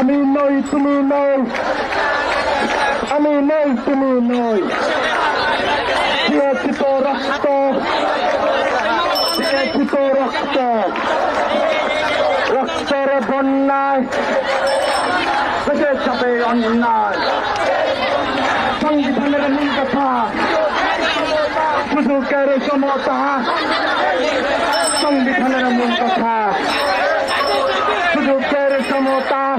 আমি নই, তুমি নই। আমি নই, তুমি নই। দিয়েছি তো রক্ত। দিয়েছি তো রক্ত। রক্তের বন্যায় দেশের সাথে অন্যায়। সংবিধানের মূল কথা। সুযোগের সমতা। সংবিধানের মূল কথা সুযোগের সমতা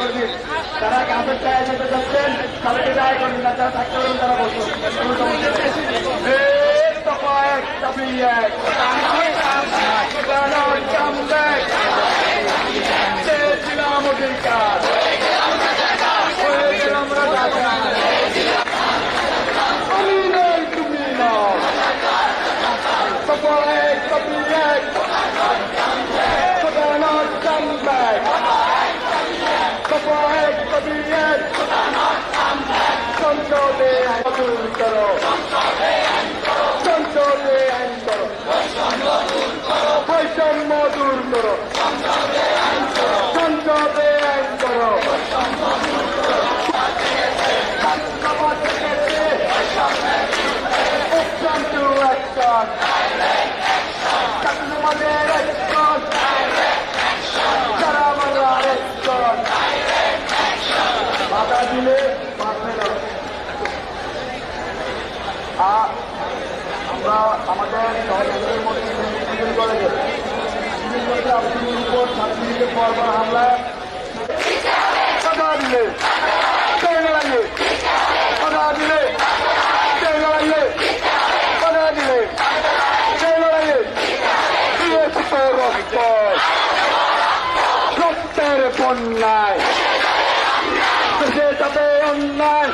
বিদায় তারা কাপের চায় যেতে যাচ্ছেন তারা বিদায় করবেন না তারা থাকতে পারবেন তারা বসুন। কোনো সমস্যা নেই। সংসদে আইন করো সংসদে আইন করো বৈষম্য দূর করো। সিভিল কলেজে সিভিল কলেজে আব্দুল উপর ছাত্রীদের পরপর হামলা কথা দিলে লড়াইয়ে কথা দিলে লড়াইয়ে কথা দিলে দিয়েছি রক্ত রক্তের বন্যায় যাবে অন্যায়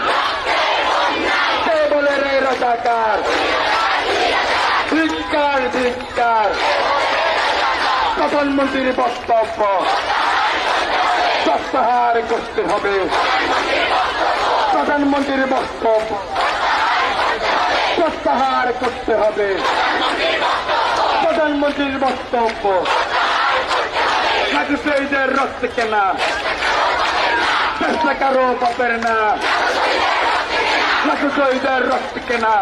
বলে রে রাজাকার ধিক্কার প্রধানমন্ত্রীর বক্তব্য, প্রত্যাহার করতে হবে। প্রধানমন্ত্রীর বক্তব্য, প্রত্যাহার করতে হবে। প্রধানমন্ত্রীর বক্তব্য শহীদের রক্ত কেনা চেষ্টা কারও পাবেন না। শহীদের রক্ত কেনা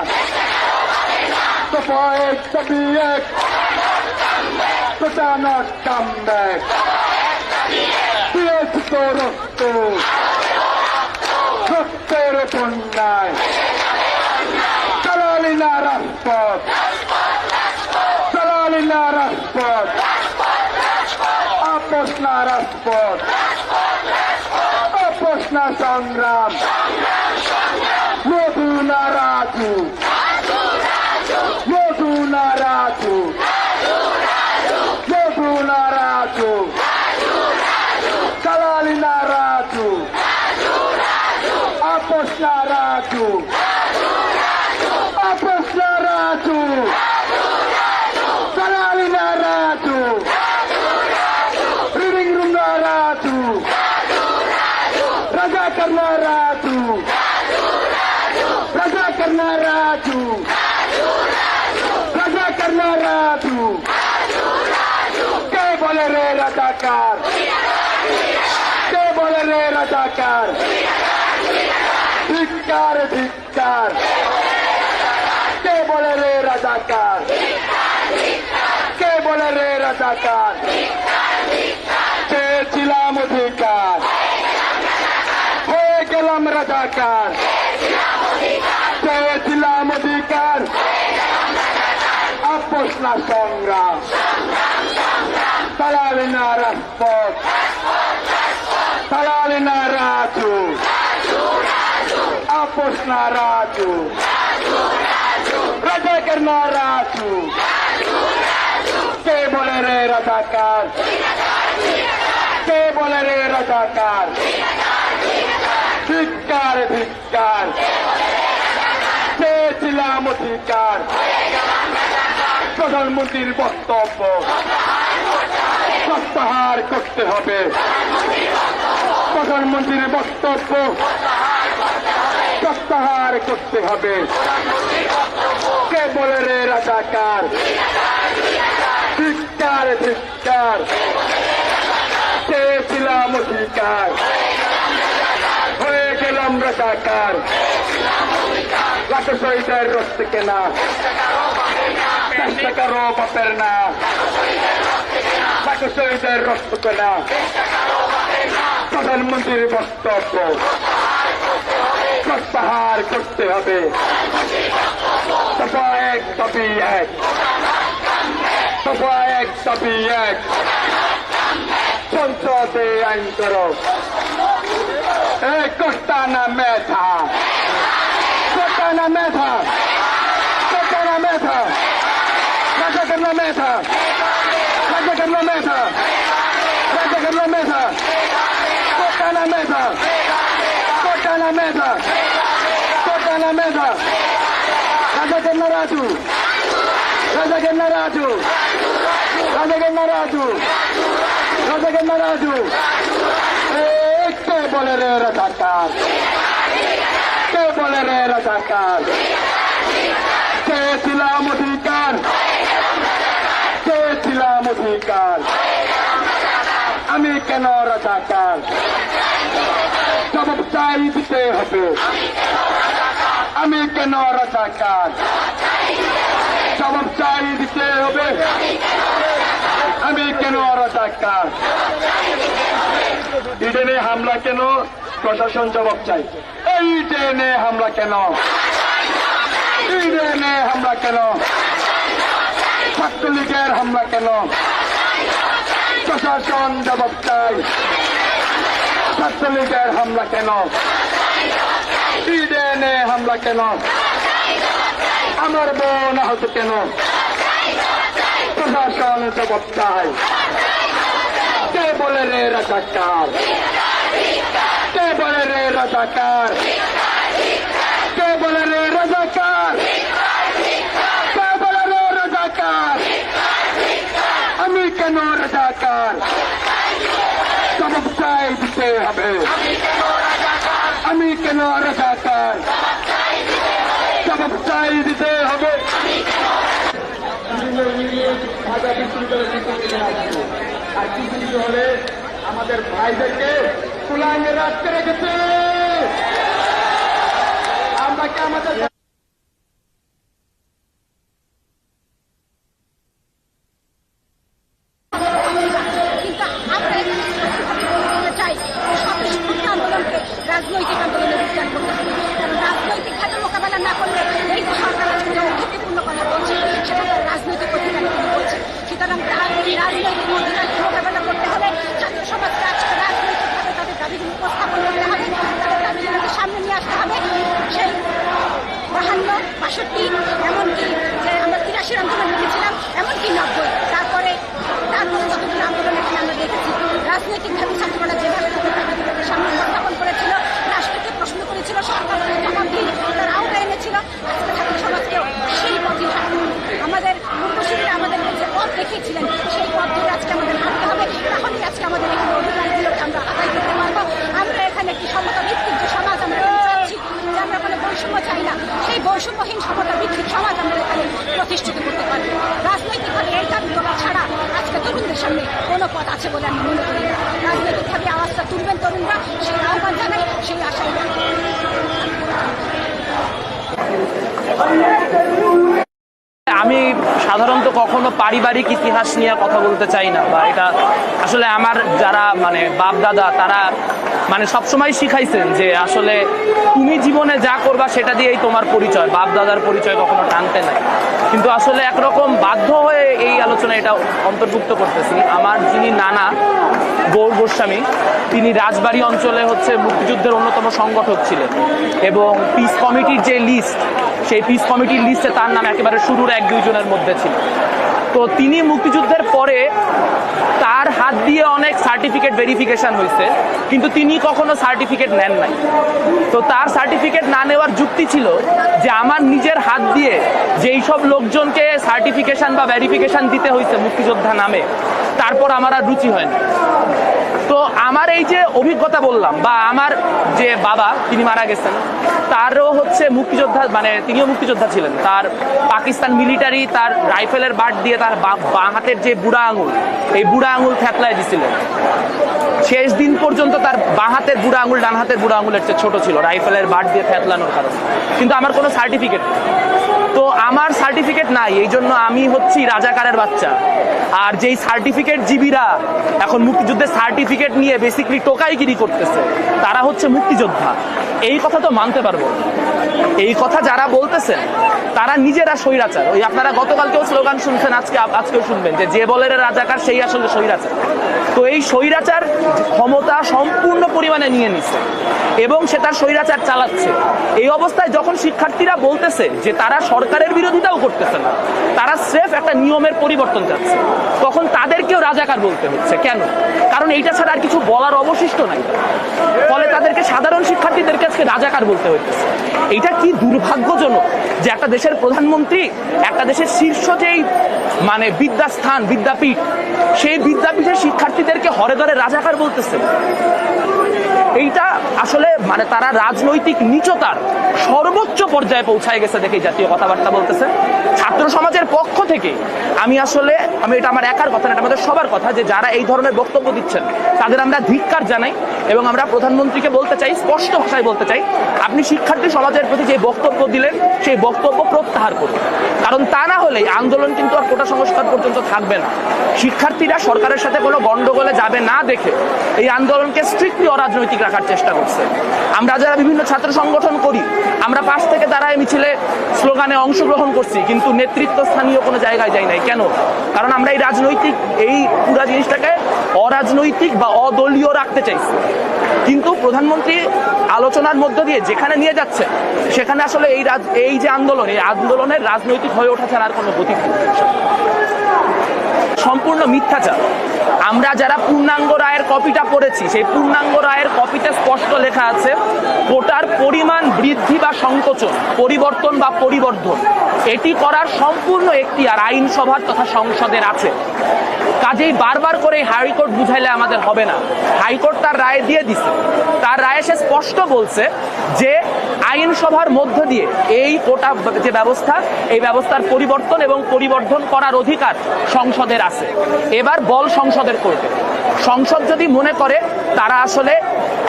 দফা এক দাবি এক প্রচারণা কাম ব্যাক দিয়েছি তো রক্ত রক্তের বন্যায় চালালি না রাজপথ চালালি না রাজপথ আপোষ না রাজপথ আপোষ না সংগ্রাম মধু না রাজু মধু না রাজু মধু না রাজু চালালি না Raju Naratu! Apos Naratu! Salali Naratu! Reading Room Naratu! Rajakar Naratu! Rajakar Naratu! Rajakar Naratu! কে বলে রে রাজাকার কে বলে রে রাজাকার ধিক্কার ধিক্কার কে বলে রে রাজাকার কে বলে রে রাজাকার চেয়েছিলাম অধিকার হয়ে গেলাম রাজাকার চেয়েছিলাম অধিকার আপোষ না সংগ্রাম Talalina Raspot. Talalina Raju. Apos na Raju. Raja karna Raju. কে বলে রে রাজাকার কে বলে রে রাজাকার ধিক্কার ধিক্কার চেয়েছিলাম অধিকার প্রধানমন্ত্রীর বক্তব্য প্রত্যাহার করতে হবে প্রধানমন্ত্রীর বক্তব্য প্রত্যাহার করতে হবে। কে বলে রে রাজাকার ধিক্কার ধিক্কার চেয়েছিলাম অধিকার। হয়ে গেলাম রাজাকার লাখো শহীদের রক্ত কেনা চেষ্টা করো বাপের না লাখো শহীদের রক্ত কেনা প্রধানমন্ত্রীর বক্তব্য। প্রত্যাহার করতে হবে। দফা এক দাবি এক। দফা এক দাবি এক। সংসদে আইন করো। এ কষ্টা না মেধা। কষ্টা না মেধা। কষ্টা না মেধা। রাজা করল মেধা। রাজা করল মেধা। রাজা করল মেধা। কষ্টা না মেধা। কষ্টা না মেধা কষ্টা না মেধা রাজা করল রাজু রাজা করল রাজু রাজা করল রাজু রাজা করল রাজু এই কে বলে রে রাজাকার কে বলে রে রাজাকার চেয়েছিলাম অধিকার চেয়েছিলাম অধিকার আমি কেন রাজাকার জবাব চাই দিতে হবে। আমি কেন রাজাকার? জবাব চাই দিতে হবে। আমি কেন রাজাকার? ইডেনে হামলা কেন? প্রশাসন জবাব চাই। এই ইডেনে হামলা কেন? ইডেনে হামলা কেন? ছাত্রলীগের হামলা কেন? প্রশাসন জবাব চাই। ছাত্রলীগের হামলা কেন? ইডেনে হামলা কেন? আমার বোন আহত কেন? প্রশাসন জবাব চাই কে বলে রে রাজাকার? কে বলে রে রাজাকার? কে বলে রে রাজাকার কে বলে রে রাজাকার আমি কেন রাজাকার জবাব চাই দিতে হবে আমি কেন রাজাকার জবাব চাই দিতে হবে। আর কিছু কিছু হলে আমাদের ভাইদেরকে কুলাঙ্গে রাখতে রেখেছে। আমরা কি আমাদের কিন্তু আমরা এখানে বলতে চাই সবচেয়ে আন্দোলনকে রাজনৈতিক আন্দোলনে বিজ্ঞান করতে হবে। কারণ রাজনৈতিকভাবে মোকাবেলা না করলে এই যে সরকার আজকে যে ঝুঁকিপূর্ণ বলছে সেটা তার রাজনৈতিক অধিকার তিনি বলছে। সুতরাং তার রাজনৈতিক অধিকারকে মোকাবেলা করতে হলে ছাত্র সমাজকে আজকে রাজনৈতিকভাবে তাদের দাবিগুলো উপস্থাপন করতে হবে, তাদের দাবিগুলোকে সামনে নিয়ে আসতে হবে। সেই বাহান্ন, বাষট্টি, এমনকি যে আমরা তিরাশির আন্দোলন লিখেছিলাম এমনকি নব্বই তারপরে তারপরে যতগুলো আন্দোলন এখানে আমরা দেখেছি রাজনৈতিকভাবে ছাত্ররা যেভাবে তাদের দাবিগুলোকে সামনে উপস্থাপন করেছিল রাষ্ট্রকে আমরা সেই আহ্বান জানাই সেই আশাই রাখি আমি সাধারণত কখনো পারিবারিক ইতিহাস নিয়ে কথা বলতে চাই না, বা এটা আসলে আমার যারা মানে বাপ দাদা তারা মানে সবসময় শিখাইছেন যে আসলে তুমি জীবনে যা করবা সেটা দিয়েই তোমার পরিচয় বাপ দাদার পরিচয় কখনো টানতে নাই। কিন্তু আসলে একরকম বাধ্য হয়ে এই আলোচনা এটা অন্তর্ভুক্ত করতেছি। আমার যিনি নানা গৌর গোস্বামী, তিনি রাজবাড়ি অঞ্চলে হচ্ছে মুক্তিযুদ্ধের অন্যতম সংগঠক ছিলেন এবং পিস কমিটির যে লিস্ট সেই পিস কমিটির লিস্টে তার নাম একেবারে শুরুর এক দুইজনের মধ্যে ছিল। তো তিনি মুক্তিযুদ্ধের পরে তার হাত দিয়ে অনেক সার্টিফিকেট ভেরিফিকেশন হয়েছে, কিন্তু তিনি কখনো সার্টিফিকেট নেন নাই। তো তার সার্টিফিকেট না নেওয়ার যুক্তি ছিল যে আমার নিজের হাত দিয়ে যেই সব লোকজনকে সার্টিফিকেশন বা ভেরিফিকেশন দিতে হয়েছে মুক্তিযোদ্ধা নামে, তারপর আমার আর রুচি হয় না তো আমার এই যে অভিজ্ঞতা বললাম, বা আমার যে বাবা, তিনি মারা গেছেন, তারও হচ্ছে মুক্তিযোদ্ধা মানে তিনিও মুক্তিযোদ্ধা ছিলেন। তার পাকিস্তান মিলিটারি তার রাইফেলের বাট দিয়ে তার বা- হাতের যে বুড়া আঙুল, এই বুড়া আঙুল থেতলায় দিছিলেন। শেষ দিন পর্যন্ত তার বাঁ হাতের বুড়া আঙুল, ডান হাতের বুড়া আঙুলের চেয়ে ছোট ছিল, রাইফেলের বাট দিয়ে থেতলানোর কারণে। কিন্তু আমার কোনো সার্টিফিকেট তো আমার সার্টিফিকেট নাই, এই জন্য আমি হচ্ছি রাজাকারের বাচ্চা। আর যেই সার্টিফিকেট জীবীরা এখন মুক্তিযুদ্ধের সার্টিফিকেট নিয়ে বেসিকলি টোকাইগিরি করতেছে তারা হচ্ছে মুক্তিযোদ্ধা এই কথা তো মানতে পারব। এই কথা যারা বলতেছেন, তারা নিজেরা স্বৈরাচার। ওই আপনারা গতকালকেও স্লোগান শুনছেন, আজকে আজকেও শুনবেন যে যে বলে রাজাকার সেই আসলে স্বৈরাচার। তো এই স্বৈরাচার ক্ষমতা সম্পূর্ণ পরিমাণে নিয়ে নিচ্ছে এবং সে তার স্বৈরাচার চালাচ্ছে। এই অবস্থায় যখন শিক্ষার্থীরা বলতেছে যে তারা সরকারের বিরোধিতাও করতেছে না, তারা স্রেফ একটা নিয়মের পরিবর্তন চাচ্ছে, তখন তাদেরকেও রাজাকার বলতে হচ্ছে। কেন? কারণ এইটা ছাড়া আর কিছু বলার অবশিষ্ট নাই। ফলে তাদেরকে সাধারণ শিক্ষার্থীদেরকে আজকে রাজাকার বলতে হচ্ছে এইটা কি দুর্ভাগ্যজনক যে একটা দেশের প্রধানমন্ত্রী একটা দেশের শীর্ষ যেই মানে বিদ্যাস্থান, বিদ্যাপীঠ, সেই বিদ্যাপীঠের শিক্ষার্থীদেরকে হরে ধরে রাজাকার বলতেছে? এইটা আসলে মানে তারা রাজনৈতিক নিচতার সর্বোচ্চ পর্যায়ে পৌঁছায় গেছে দেখে জাতীয় কথাবার্তা বলতেছে। ছাত্র সমাজের পক্ষ থেকে আমি আসলে, আমি এটা আমার একার কথা না, এটা আমাদের সবার কথা যে যারা এই ধরনের বক্তব্য দিচ্ছেন, তাদের আমরা ধিক্কার জানাই। এবং আমরা প্রধানমন্ত্রীকে বলতে চাই, স্পষ্ট ভাষায় বলতে চাই, আপনি শিক্ষার্থী সমাজের প্রতি যে বক্তব্য দিলেন, সেই বক্তব্য প্রত্যাহার করুন। কারণ তা না হলে আন্দোলন কিন্তু আর কোটা সংস্কার পর্যন্ত থাকবে না। শিক্ষার্থীরা সরকারের সাথে কোনো গন্ডগোলে যাবে না দেখে এই আন্দোলনকে স্ট্রিক্টলি অরাজনৈতিক রাখার চেষ্টা করছে। আমরা যারা বিভিন্ন ছাত্র সংগঠন করি, আমরা পাশ থেকে দাঁড়ায় মিছিলে স্লোগানে অংশগ্রহণ করছি, কিন্তু নেতৃত্ব স্থানীয় কোনো জায়গায় যাই নাই। কেন? কারণ আমরা এই রাজনৈতিক, এই পুরা জিনিসটাকে অরাজনৈতিক বা অদলীয় রাখতে চাইছে কিন্তু প্রধানমন্ত্রী আলোচনার মধ্য দিয়ে যেখানে নিয়ে যাচ্ছে, সেখানে আসলে এই এই যে আন্দোলন, এই আন্দোলনের রাজনৈতিক হয়ে ওঠা ছাড়া আর কোনো গতি। সম্পূর্ণ মিথ্যাচার। আমরা যারা পূর্ণাঙ্গ রায়ের কপিটা পড়েছি, সেই পূর্ণাঙ্গ রায়ের কপিতে স্পষ্ট লেখা আছে কোটার পরিমাণ বৃদ্ধি বা সংকোচন, পরিবর্তন বা পরিবর্ধন, এটি করার সম্পূর্ণ একটি আর আইনসভার তথা সংসদের আছে। কাজেই বারবার করে হাইকোর্ট বুঝাইলে আমাদের হবে না। হাইকোর্ট তার রায় দিয়ে দিছে। তার রায়ে সে স্পষ্ট বলছে যে আইনসভার মধ্য দিয়ে এই কোটা যে ব্যবস্থা, এই ব্যবস্থার পরিবর্তন এবং পরিবর্ধন করার অধিকার সংসদের আছে। এবার বল সংসদের করবে। সংসদ যদি মনে করে, তারা আসলে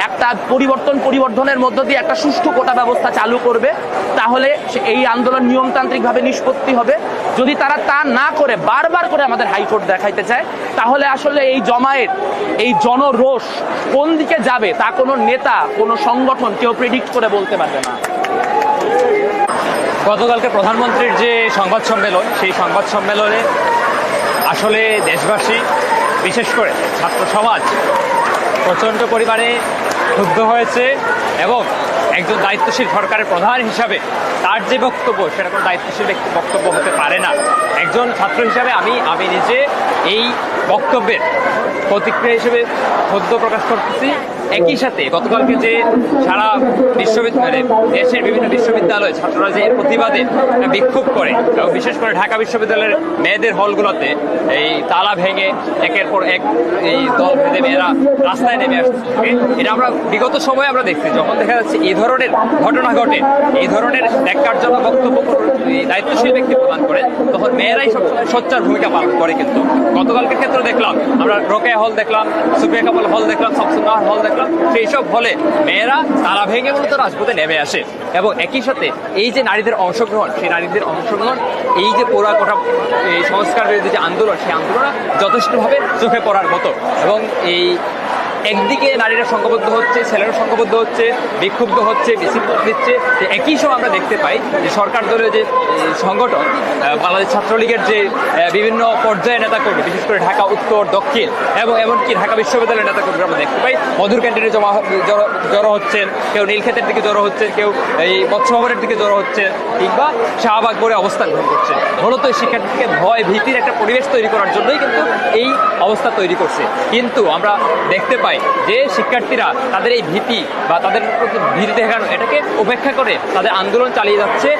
একটা পরিবর্তন, পরিবর্ধনের মধ্য দিয়ে একটা সুষ্ঠু কোটা ব্যবস্থা চালু করবে, তাহলে এই আন্দোলন নিয়মতান্ত্রিকভাবে নিষ্পত্তি হবে। যদি তারা তা না করে, বারবার করে আমাদের হাইকোর্ট দেখাইতে চায়, তাহলে আসলে এই জমায়েত, এই জনরোষ কোন দিকে যাবে তা কোনো নেতা, কোনো সংগঠন কেউ প্রেডিক্ট করে বলতে পারবে না। গতকালকে প্রধানমন্ত্রীর যে সংবাদ সম্মেলন, সেই সংবাদ সম্মেলনে আসলে দেশবাসী, বিশেষ করে ছাত্র সমাজ, প্রচণ্ড পরিমাণে ক্ষুব্ধ হয়েছে এবং একজন দায়িত্বশীল সরকারের প্রধান হিসাবে তার যে বক্তব্য, সেটা কোনো দায়িত্বশীল বক্তব্য হতে পারে না। একজন ছাত্র হিসাবে আমি আমি নিজে এই বক্তব্যের প্রতিক্রিয়া হিসেবে সদ্য প্রকাশ করতেছি। একই সাথে গতকালকে যে সারা বিশ্ববিদ্যালয়ে দেশের বিভিন্ন বিশ্ববিদ্যালয়ে ছাত্ররা যে প্রতিবাদে বিক্ষোভ করে এবং বিশেষ করে ঢাকা বিশ্ববিদ্যালয়ের মেয়েদের হলগুলোতে এই তালা ভেঙে একের পর এক এই দল ভেদে মেয়েরা রাস্তায় নেমে আসছে এটা আমরা বিগত সময়ে আমরা দেখছি, যখন দেখা যাচ্ছে এই ধরনের ঘটনা ঘটে, এই ধরনের ন্যাক্কার জন্য বক্তব্য দায়িত্বশীল ব্যক্তি প্রদান করে, তখন মেয়েরাই সবসময় সোচ্চার ভূমিকা পালন করে কিন্তু। গতকালকের ক্ষেত্রে দেখলাম, আমরা রোকেয়া হল দেখলাম, সুপ্রিয়া কাপল হল দেখলাম শামসুন্নাহর হল দেখলাম। সেই সব হলে মেয়েরা তারা ভেঙে মূলত রাজপথে নেমে আসে। এবং একই সাথে এই যে নারীদের অংশগ্রহণ, সেই নারীদের অংশগ্রহণ, এই যে পোড়া কোটা এই সংস্কার বিরোধী যে আন্দোলন, সেই আন্দোলন যথেষ্টভাবে চোখে পড়ার মতো। এবং এই একদিকে নারীরা সংঘবদ্ধ হচ্ছে, ছেলেরা সংঘবদ্ধ হচ্ছে, বিক্ষুব্ধ হচ্ছে দিচ্ছে। একই সময় আমরা দেখতে পাই যে সরকার দলীয় যে সংগঠন বাংলাদেশ ছাত্রলীগের যে বিভিন্ন পর্যায়ে নেতাকর্মী, বিশেষ করে ঢাকা, উত্তর, দক্ষিণ এবং এমনকি ঢাকা বিশ্ববিদ্যালয়ের নেতাকর্মী আমরা দেখতে পাই। মধুর ক্যান্টিনে জমা জড়ো- হচ্ছেন, কেউ নীলক্ষেতের দিকে জড়ো হচ্ছেন, কেউ এই মৎস্য ভবনের দিকে জড়ো হচ্ছেন কিংবা শাহবাগ করে অবস্থান গ্রহণ করছে মূলত শিক্ষার্থীকে ভয়, ভীতির একটা পরিবেশ তৈরি করার জন্যই কিন্তু এই অবস্থা তৈরি করছে। কিন্তু আমরা দেখতে পাই যে শিক্ষার্থীরা তাদের এই ভীতি বা তাদের প্রতি ভীতি দেখানো, এটাকে উপেক্ষা করে তাদের আন্দোলন চালিয়ে যাচ্ছে।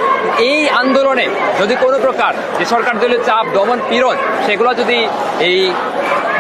এই আন্দোলনে যদি কোনো প্রকার যে সরকার দলীয় চাপ, দমন, পীড়ন, সেগুলো যদি এই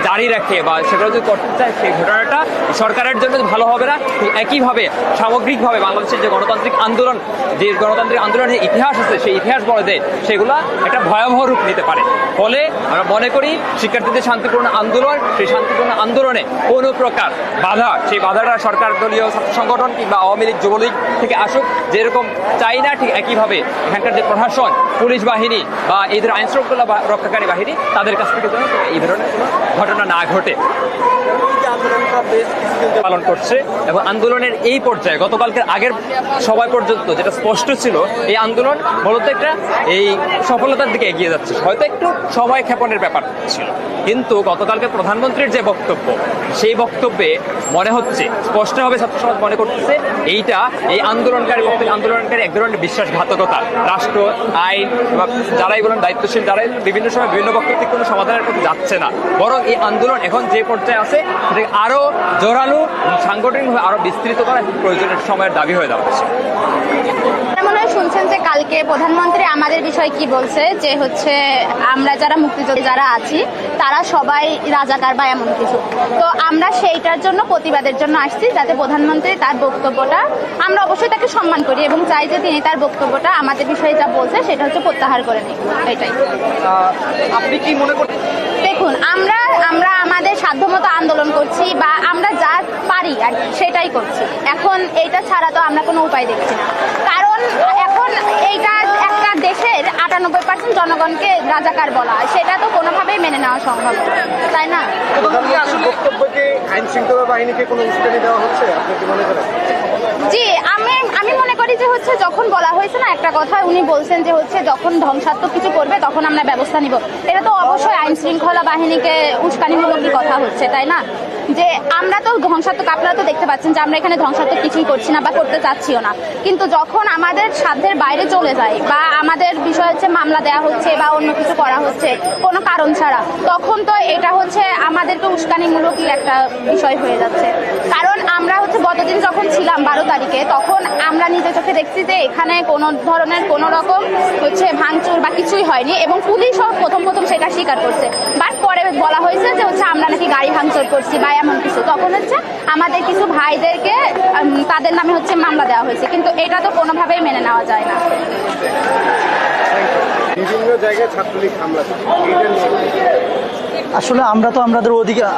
জারি রাখে বা সেগুলো যদি করতে চায়, সেই ঘটনাটা সরকারের জন্য ভালো হবে না। একইভাবে সামগ্রিকভাবে বাংলাদেশের যে গণতান্ত্রিক আন্দোলন, যে গণতান্ত্রিক আন্দোলনের ইতিহাস আছে, সেই ইতিহাস বলে দেয় সেগুলো একটা ভয়াবহ রূপ নিতে পারে। ফলে আমরা মনে করি শিক্ষার্থীদের শান্তিপূর্ণ আন্দোলন, সেই শান্তিপূর্ণ আন্দোলনে কোনো প্রকার বাধা, সেই বাধাটা সরকার দলীয় ছাত্র সংগঠন কিংবা আওয়ামী লীগ, যুবলীগ থেকে আসুক, যেরকম চাই না, ঠিক একইভাবে এখানকার যে প্রশাসন, পুলিশ বাহিনী বা এদের আইন শৃঙ্খলা বা রক্ষাকারী বাহিনী, তাদের কাছ থেকে যেন এই ধরনের কোনো ঘটনা না ঘটে। পালন করছে এবং আন্দোলনের এই পর্যায়ে, গতকালকের আগের সবাই পর্যন্ত যেটা স্পষ্ট ছিল, এই আন্দোলন মূলত একটা এই সফলতার দিকে এগিয়ে যাচ্ছে। হয়তো একটু সময় ক্ষেপণের ব্যাপার ছিল। কিন্তু গতকালকে প্রধানমন্ত্রীর যে বক্তব্য, সেই বক্তব্যে মনে হচ্ছে, স্পষ্টভাবে ছাত্র সমাজ মনে করতেছে, এইটা এই আন্দোলনকারী বক্তব্য, আন্দোলনকারী এক ধরনের বিশ্বাসঘাতকতা। রাষ্ট্র, আইন, বা যারাই বলেন, দায়িত্বশীল, যারাই বিভিন্ন সময় বিভিন্ন বক্তব্য কোনো সমাধানের পথে যাচ্ছে না। বরং এই আন্দোলন এখন যে পর্যায়ে আছে সেটাকে আরও জোরালো সাংগঠনিকভাবে আরও বিস্তৃত করা প্রয়োজনের সময়ের দাবি হয়ে দাঁড়াচ্ছে। মনে হয় শুনছেন যে কালকে প্রধানমন্ত্রী আমাদের বিষয়ে কি বলছে? যে হচ্ছে আমরা যারা মুক্তিযোদ্ধা যারা আছি তারা সবাই রাজাকার বা এমন কিছু। তো আমরা সেইটার জন্য প্রতিবাদের জন্য আসছি যাতে প্রধানমন্ত্রী তার বক্তব্যটা আমরা অবশ্যই তাকে সম্মান করি এবং চাই যে তিনি তার বক্তব্যটা আমাদের বিষয়ে যা বলছে সেটা হচ্ছে প্রত্যাহার করে নিই এটাই। আপনি কি মনে করছেন দেখুন আমরা আমরা আমাদের সাধ্যমতো আন্দোলন করছি বা আমরা যা পারি আর সেটাই করছি। এখন এইটা ছাড়া তো আমরা কোনো উপায় দেখছি না। কারণ এখন এইটা একটা দেশের আটানব্বই পার্সেন্ট জনগণকে রাজাকার বলা হয় সেটা তো কোনোভাবেই মেনে নেওয়া সম্ভব তাই না? আইন শৃঙ্খলা বাহিনীকে কোনো উস্কানি দেওয়া হচ্ছে? আপনি কি মনে করেন? জি আমি আমি মনে করি যে হচ্ছে, যখন বলা হয়েছে না একটা কথা, উনি বলছেন যে হচ্ছে, যখন ধ্বংসাত্মক কিছু করবে, তখন আমরা ব্যবস্থা নিব। এটা তো অবশ্যই আইন শৃঙ্খলা বাহিনীকে উস্কানিমূলক কথা হচ্ছে, তাই না? যে আমরা তো ধ্বংসাত্মক, আপনারা তো দেখতে পাচ্ছেন যে আমরা এখানে ধ্বংসাত্মক কিছুই করছি না বা করতে চাচ্ছিও না। কিন্তু যখন আমাদের সাধ্যের বাইরে চলে যায় বা আমাদের বিষয় হচ্ছে মামলা দেওয়া হচ্ছে বা অন্য কিছু করা হচ্ছে, কোনো কারণ ছাড়া, তখন তো এটা হচ্ছে আমাদেরকে উস্কানিমূলকই একটা বিষয় হয়ে যাচ্ছে। কারণ আমরা হচ্ছে, গতদিন যখন ছিলাম বারো তারিখে, তখন আমরা নিজে চোখে দেখছি যে এখানে কোনো ধরনের কোনো রকম হচ্ছে ভাঙচুর বা কিছুই হয়নি এবং পুলিশও প্রথম প্রথম সেটা স্বীকার করছে। বাট পরে বলা হয়েছে যে হচ্ছে আমরা নাকি গাড়ি ভাঙচুর করছি বা এমন কিছু। তখন হচ্ছে আমাদের কিছু ভাইদেরকে তাদের নামে হচ্ছে মামলা দেওয়া হয়েছে। কিন্তু এটা তো কোনোভাবেই মেনে নেওয়া যায় না। বিভিন্ন জায়গায় ছাত্রলীগ হামলা আসলে আমরা তো আমাদের অধিকার।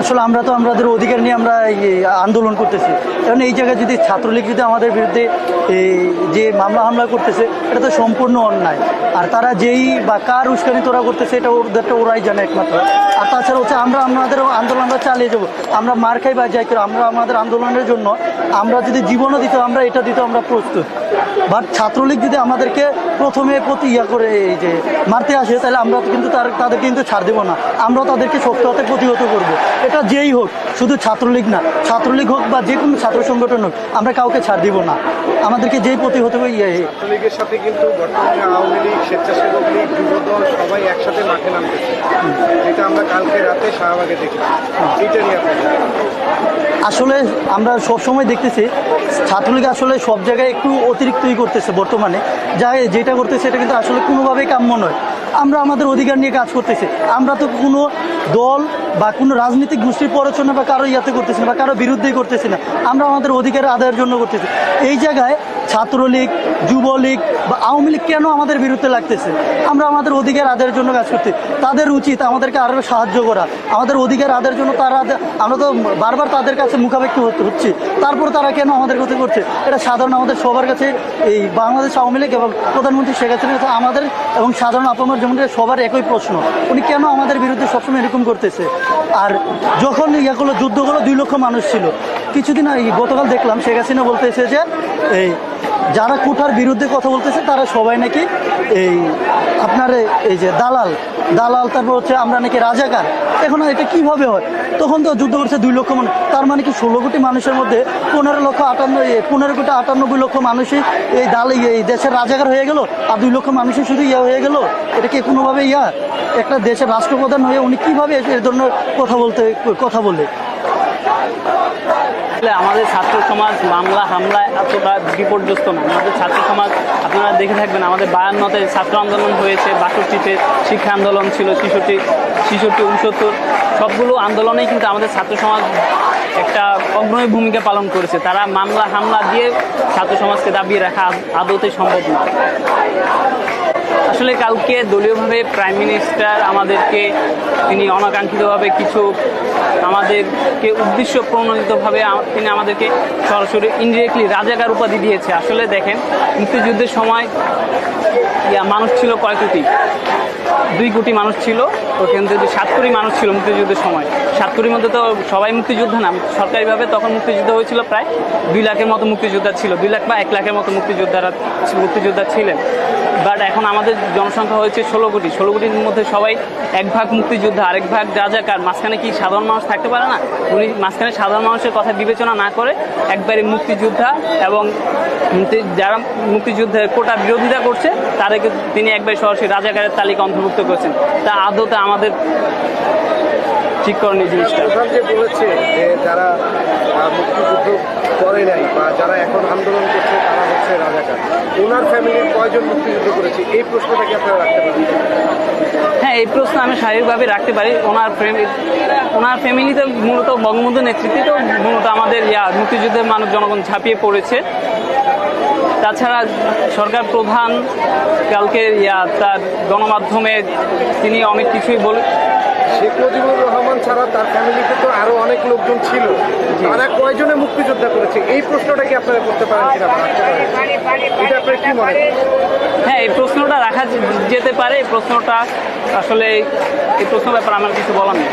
আসলে আমরা তো আমাদের অধিকার নিয়ে আমরা আন্দোলন করতেছি। কারণ এই জায়গায় যদি ছাত্রলীগ যদি আমাদের বিরুদ্ধে যে মামলা হামলা করতেছে, এটা তো সম্পূর্ণ অন্যায়। আর তারা যেই বা কার উস্কানি তোরা করতেছে, এটা ওদেরটা ওরাই জানে একমাত্র। আর তাছাড়া হচ্ছে আমরা আমাদের আন্দোলন আমরা চালিয়ে যাব। আমরা মার খাই বা যাই করে আমরা আমাদের আন্দোলনের জন্য আমরা যদি জীবনও দিত, আমরা এটা দিতে আমরা প্রস্তুত। বাট ছাত্রলীগ যদি আমাদেরকে প্রথমে প্রতি ইয়া করে এই যে মারতে আসে, তাহলে আমরা কিন্তু তার তাদেরকে কিন্তু ছাড় দেবো না। আমরাও তাদেরকে শক্ত প্রতিহত করব। এটা যেই হোক শুধু ছাত্রলীগ না ছাত্রলীগ হোক বা যে কোনো ছাত্র সংগঠন হোক আমরা কাউকে ছাড় দিব না। আমাদেরকে যেই প্রতিহত ইয়ে ছাত্রলীগের সাথে কিন্তু বর্তমানে আওয়ামী লীগ স্বেচ্ছাসেবক লীগ সবাই একসাথে মাঠে নামতেছে। যেটা আমরা কালকে রাতে শাহবাগে দেখলাম। এইটা নিয়ে? আসলে আমরা সব সময় দেখতেছি ছাত্রলীগ আসলে সব জায়গায় একটু অতিরিক্তই করতেছে বর্তমানে। যা যেটা করতেছে এটা কিন্তু আসলে কোনোভাবেই কাম্য নয়। আমরা আমাদের অধিকার নিয়ে কাজ করতেছি। আমরা তো কোনো দল বা কোনো রাজনৈতিক গোষ্ঠীর পরচনা বা কারও ইয়াতে করতেছি না বা কারও বিরুদ্ধেই করতেছি না। আমরা আমাদের অধিকার আদায়ের জন্য করতেছি। এই জায়গায় ছাত্রলীগ, যুবলীগ বা আওয়ামী লীগ কেন আমাদের বিরুদ্ধে লাগতেছে? আমরা আমাদের অধিকার আদায়ের জন্য কাজ করতে তাদের উচিত আমাদেরকে আরও সাহায্য করা। আমাদের অধিকার আদায়ের জন্য তারা আমরা তো বারবার তাদের কাছে মুখাপেক্ষি হচ্ছি। তারপর তারা কেন আমাদের ক্ষতি করছে? এটা সাধারণ আমাদের সবার কাছে এই বাংলাদেশ আওয়ামী লীগ এবং প্রধানমন্ত্রী শেখ হাসিনার কাছে আমাদের এবং সাধারণ আপনার যেমন সবার একই প্রশ্ন। উনি কেন আমাদের বিরুদ্ধে সবসময় এরকম করতেছে? আর যখন ইয়াগুলো যুদ্ধগুলো দুই লক্ষ মানুষ ছিল। কিছুদিন গতকাল দেখলাম, শেখ হাসিনা বলতেছে যে, এই যারা কুঠার বিরুদ্ধে কথা বলতেছে, তারা সবাই নাকি এই আপনার এই যে দালাল দালাল তারপর হচ্ছে আমরা নাকি রাজাকার। এখন এটা কীভাবে হয়? তখন তো যুদ্ধ করছে দুই লক্ষ মানুষ। তার মানে কি ষোলো কোটি মানুষের মধ্যে পনেরো লক্ষ আটান্ন পনেরো কোটি আটানব্বই লক্ষ মানুষই এই দাল এই দেশের রাজাকার হয়ে গেল, আর দুই লক্ষ মানুষই শুধু ইয়া হয়ে গেল? এটা কি কোনোভাবে ইয়া? একটা দেশের রাষ্ট্রপ্রধান হয়ে উনি কীভাবে এ ধরনের কথা বলতে, কথা বলে? আমাদের ছাত্র সমাজ মামলা, হামলা এতটা বিপর্যস্ত না। আমাদের ছাত্র সমাজ, আপনারা দেখে থাকবেন, আমাদের বায়ান্নতে ছাত্র আন্দোলন হয়েছে, বাষট্টিতে শিক্ষা আন্দোলন ছিল, ছেষট্টি ছেষট্টি, উনসত্তর। সবগুলো আন্দোলনেই কিন্তু আমাদের ছাত্র সমাজ একটা অগ্রণী ভূমিকা পালন করেছে। তারা মামলা, হামলা দিয়ে ছাত্র সমাজকে দাবিয়ে রাখা আদতে সম্ভব না। আসলে কালকে দলীয়ভাবে প্রাইম মিনিস্টার আমাদেরকে তিনি অনাকাঙ্ক্ষিতভাবে কিছু আমাদেরকে উদ্দেশ্য প্রণোদিতভাবে তিনি আমাদেরকে সরাসরি ইনডিরেক্টলি রাজাকার উপাধি দিয়েছে। আসলে দেখেন, মুক্তিযুদ্ধের সময় মানুষ ছিল কয় কোটি? দুই কোটি মানুষ ছিল। তো কিন্তু সাত কোটি মানুষ ছিল মুক্তিযুদ্ধের সময়? সাত কোটির মধ্যে তো সবাই মুক্তিযোদ্ধা না। সরকারিভাবে তখন মুক্তিযুদ্ধ হয়েছিল প্রায় দুই লাখের মতো মুক্তিযোদ্ধা ছিল। দুই লাখ বা এক লাখের মতো মুক্তিযোদ্ধারা মুক্তিযোদ্ধা ছিলেন। বাট এখন আমাদের জনসংখ্যা হয়েছে ষোলো কোটি। ষোলো কোটির মধ্যে সবাই এক ভাগ মুক্তিযোদ্ধা, আরেক ভাগ রাজাকার। মাঝখানে কি সাধারণ মানুষ থাকতে পারে না। উনি মাঝখানে সাধারণ মানুষের কথা বিবেচনা না করে একবারে মুক্তিযোদ্ধা এবং যারা মুক্তিযুদ্ধের কোটা বিরোধিতা করছে, তাদেরকে তিনি একবার সরাসরি রাজাকারের তালিকা অন্তর্ভুক্ত করেছেন। তা আদতে আমাদের ঠিক করেনি জিনিসটা। যে বলেছে যে যারা মুক্তিযুদ্ধ করে নাই বা যারা এখন আন্দোলন করছে, তারা হচ্ছে রাজাকার। ওনার ফ্যামিলির কয়জন মুক্তিযুদ্ধ করেছে? এই প্রশ্নটা কি আপনারা রাখতে পারেন? এই প্রশ্ন আমি শারীরিকভাবে রাখতে পারি। ওনার ওনার ফ্যামিলিতে মূলত বঙ্গবন্ধু নেতৃত্বে তো মূলত আমাদের ইয়া মুক্তিযুদ্ধের মানুষ জনগণ ছাপিয়ে পড়েছে। তাছাড়া সরকার প্রধান কালকে ইয়া তার গণমাধ্যমে তিনি অনেক কিছুই বলে শেখ মুজিবুর রহমান ছাড়া তার ফ্যামিলিতে তো আরও অনেক লোকজন ছিল। তারা কয়জনে মুক্তিযোদ্ধা করেছে? এই প্রশ্নটা কি আপনারা করতে পারেন এটা আপনার কি মনে হ্যাঁ এই প্রশ্নটা রাখা যেতে পারে। এই প্রশ্নটা আসলে এই প্রশ্ন ব্যাপারে আমার কিছু বলার নেই।